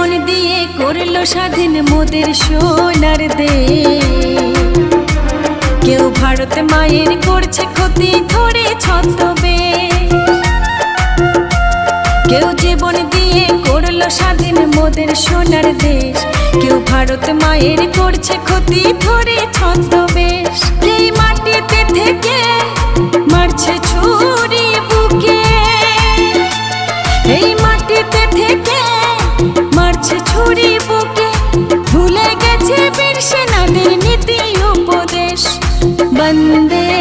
জীবন দিয়ে করল স্বাধীন মোদের সোনার দে কেউ ভারত মায়ের করছে ক্ষতি ধরে ছন্দবে কেউ জীবন দিয়ে করল স্বাধীন মোদের সোনার দেশ। কেউ ভারত মায়ের করছে ক্ষতি ধরে ছন্দবেশ এই মাটিতে থেকে মারছে ছুরি বুকে। এই মাটিতে থেকে वन्दे